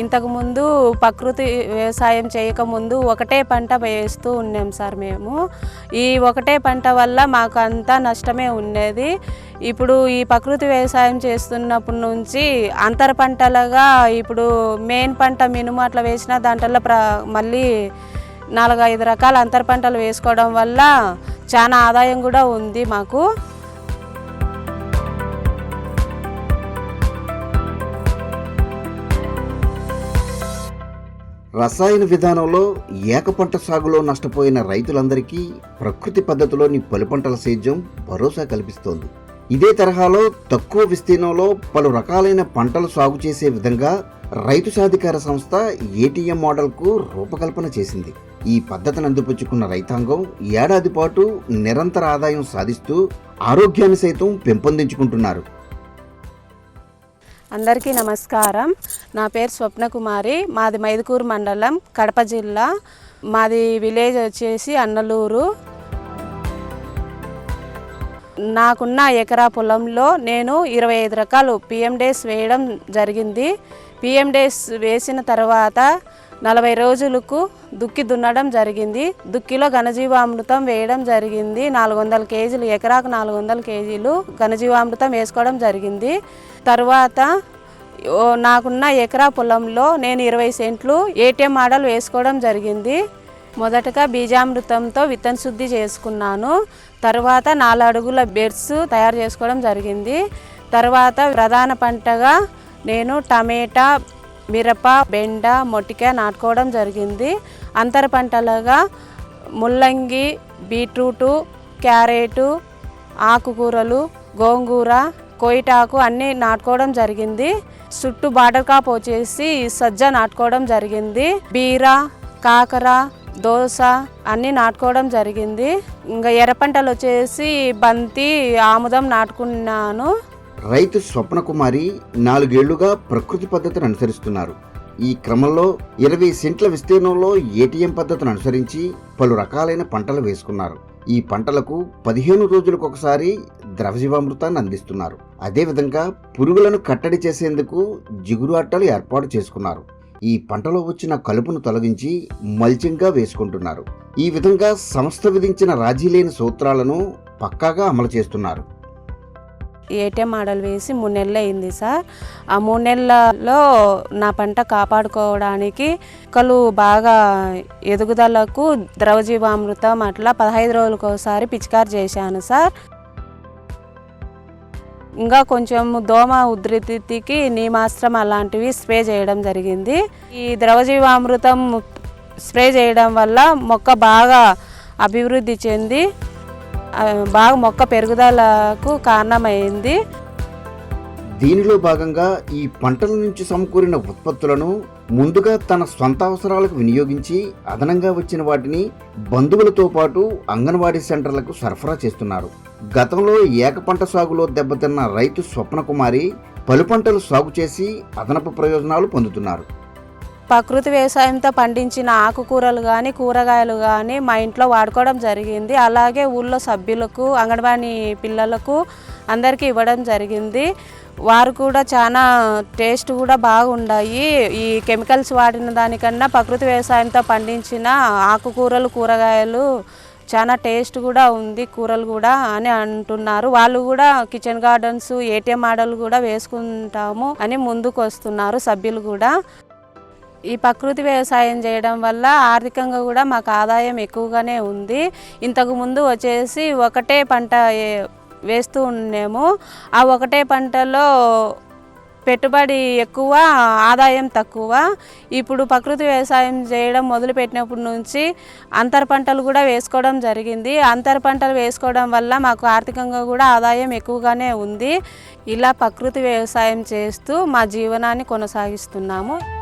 ఇంతకుముందు ప్రకృతి వ్యవసాయం చేయకముందు ఒకటే పంట వేస్తూ ఉన్నాం సార్ మేము. ఈ ఒకటే పంట వల్ల మాకు అంతా నష్టమే ఉండేది. ఇప్పుడు ఈ ప్రకృతి వ్యవసాయం చేస్తున్నప్పటి నుంచి అంతర పంటలుగా ఇప్పుడు మెయిన్ పంట మినుము అట్లా వేసిన దాంట్లో ప్ర మళ్ళీ నాలుగైదు రకాల అంతర పంటలు వేసుకోవడం వల్ల చాలా ఆదాయం కూడా ఉంది మాకు. రసాయన విధానంలో ఏకపంట సాగులో నష్టపోయిన రైతులందరికీ ప్రకృతి పద్ధతిలోని పలు పంటల సేద్యం భరోసా కల్పిస్తోంది. ఇదే తరహాలో తక్కువ విస్తీర్ణంలో పలు రకాలైన పంటలు సాగు చేసే విధంగా రైతు సాధికార సంస్థ ఏటీఎం మోడల్కు రూపకల్పన చేసింది. ఈ పద్ధతిని అందిపుచ్చుకున్న రైతాంగం ఏడాది పాటు నిరంతర ఆదాయం సాధిస్తూ ఆరోగ్యాన్ని సైతం పెంపొందించుకుంటున్నారు. అందరికీ నమస్కారం. నా పేరు స్వప్నకుమారి. మాది మైదుకూరు మండలం కడప జిల్లా. మాది విలేజ్ వచ్చేసి అన్నలూరు. నాకున్న ఎకరా పొలంలో నేను ఇరవై ఐదు రకాలు పిఎం డేస్ వేయడం జరిగింది. పిఎం డేస్ వేసిన తర్వాత నలభై రోజులకు దుక్కి దున్నడం జరిగింది. దుక్కిలో ఘనజీవామృతం వేయడం జరిగింది. నాలుగు వందల కేజీలు ఎకరాకు నాలుగు వందల కేజీలు ఘనజీవామృతం వేసుకోవడం జరిగింది. తర్వాత నాకున్న ఎకరా పొలంలో నేను ఇరవై సెంట్లు ఏటీఎం మోడల్ వేసుకోవడం జరిగింది. మొదటగా బీజామృతంతో విత్తన శుద్ధి చేసుకున్నాను. తర్వాత నాలుగు అడుగుల బెడ్స్ తయారు చేసుకోవడం జరిగింది. తర్వాత ప్రధాన పంటగా నేను టమేటా మిరప బెండ మొటిక నాటుకోవడం జరిగింది. అంతర పంటలుగా ముల్లంగి బీట్రూటు క్యారెటు ఆకుకూరలు గోంగూర కోయిటాకు అన్నీ నాటుకోవడం జరిగింది. చుట్టూ బార్డర్ కాప్ వచ్చేసి సజ్జ నాటుకోవడం జరిగింది. బీర కాకర దోస అన్నీ నాటుకోవడం జరిగింది. ఇంకా ఎర్ర పంటలు వచ్చేసి బంతి ఆముదం నాటుకున్నాను. రైతు స్వప్నకుమారి నాలుగేళ్ళుగా ప్రకృతి పద్ధతిని అనుసరిస్తున్నారు. ఈ క్రమంలో ఇరవై సెంట్ల విస్తీర్ణంలో ఏటీఎం పద్ధతిని అనుసరించి పలు రకాలైన పంటలు వేసుకున్నారు. ఈ పంటలకు పదిహేను రోజులకు ఒకసారి ద్రవజీవామృతాన్ని అందిస్తున్నారు. అదేవిధంగా పురుగులను కట్టడి చేసేందుకు జిగురు అట్టలు ఏర్పాటు చేసుకున్నారు. ఈ పంటలో వచ్చిన కలుపును తొలగించి మల్చింగ్గా వేసుకుంటున్నారు. ఈ విధంగా సంస్థ విధించిన రాజీ లేని సూత్రాలను పక్కాగా అమలు చేస్తున్నారు. ఏటీఎం మోడల్ వేసి మూడు నెలలు అయింది సార్. ఆ మూడు నెలలలో నా పంట కాపాడుకోవడానికి మొక్కలు బాగా ఎదుగుదలకు ద్రవజీవామృతం అట్లా పదహైదు రోజులకు ఒకసారి పిచికారి చేశాను సార్. ఇంకా కొంచెం దోమ ఉధృతికి నీమాస్త్రం అలాంటివి స్ప్రే చేయడం జరిగింది. ఈ ద్రవజీవామృతం స్ప్రే చేయడం వల్ల మొక్క బాగా అభివృద్ధి చెంది బాగా మొక్క పెరుగుదలకు కారణమైంది. దీనిలో భాగంగా ఈ పంటల నుంచి సమకూరిన ఉత్పత్తులను ముందుగా తన స్వంత అవసరాలకు వినియోగించి అదనంగా వచ్చిన వాటిని బంధువులతో పాటు అంగన్వాడీ సెంటర్లకు సరఫరా చేస్తున్నారు. గతంలో ఏక పంట సాగులో దెబ్బతిన్న రైతు స్వప్నకుమారి పలు పంటలు సాగు చేసి అదనపు ప్రయోజనాలు పొందుతున్నారు. ప్రకృతి వ్యవసాయంతో పండించిన ఆకుకూరలు కానీ కూరగాయలు కానీ మా ఇంట్లో వాడుకోవడం జరిగింది. అలాగే ఊళ్ళో సభ్యులకు అంగన్వాడీ పిల్లలకు అందరికీ ఇవ్వడం జరిగింది. వారు కూడా చాలా టేస్ట్ కూడా బాగుండాయి. ఈ కెమికల్స్ వాడిన దానికన్నా ప్రకృతి వ్యవసాయంతో పండించిన ఆకుకూరలు కూరగాయలు చాలా టేస్ట్ కూడా ఉంది కూరలు కూడా అని అంటున్నారు. వాళ్ళు కూడా కిచెన్ గార్డెన్స్ ఏటీఎం మోడల్ కూడా వేసుకుంటాము అని ముందుకు వస్తున్నారు సభ్యులు కూడా. ఈ ప్రకృతి వ్యవసాయం చేయడం వల్ల ఆర్థికంగా కూడా మాకు ఆదాయం ఎక్కువగానే ఉంది. ఇంతకు ముందు వచ్చేసి ఒకటే పంట వేస్తూ ఉన్నాము. ఆ ఒకటే పంటలో పెట్టుబడి ఎక్కువ ఆదాయం తక్కువ. ఇప్పుడు ప్రకృతి వ్యవసాయం చేయడం మొదలుపెట్టినప్పటి నుంచి అంతర పంటలు కూడా వేసుకోవడం జరిగింది. అంతర పంటలు వేసుకోవడం వల్ల మాకు ఆర్థికంగా కూడా ఆదాయం ఎక్కువగానే ఉంది. ఇలా ప్రకృతి వ్యవసాయం చేస్తూ మా జీవనాన్ని కొనసాగిస్తున్నాము.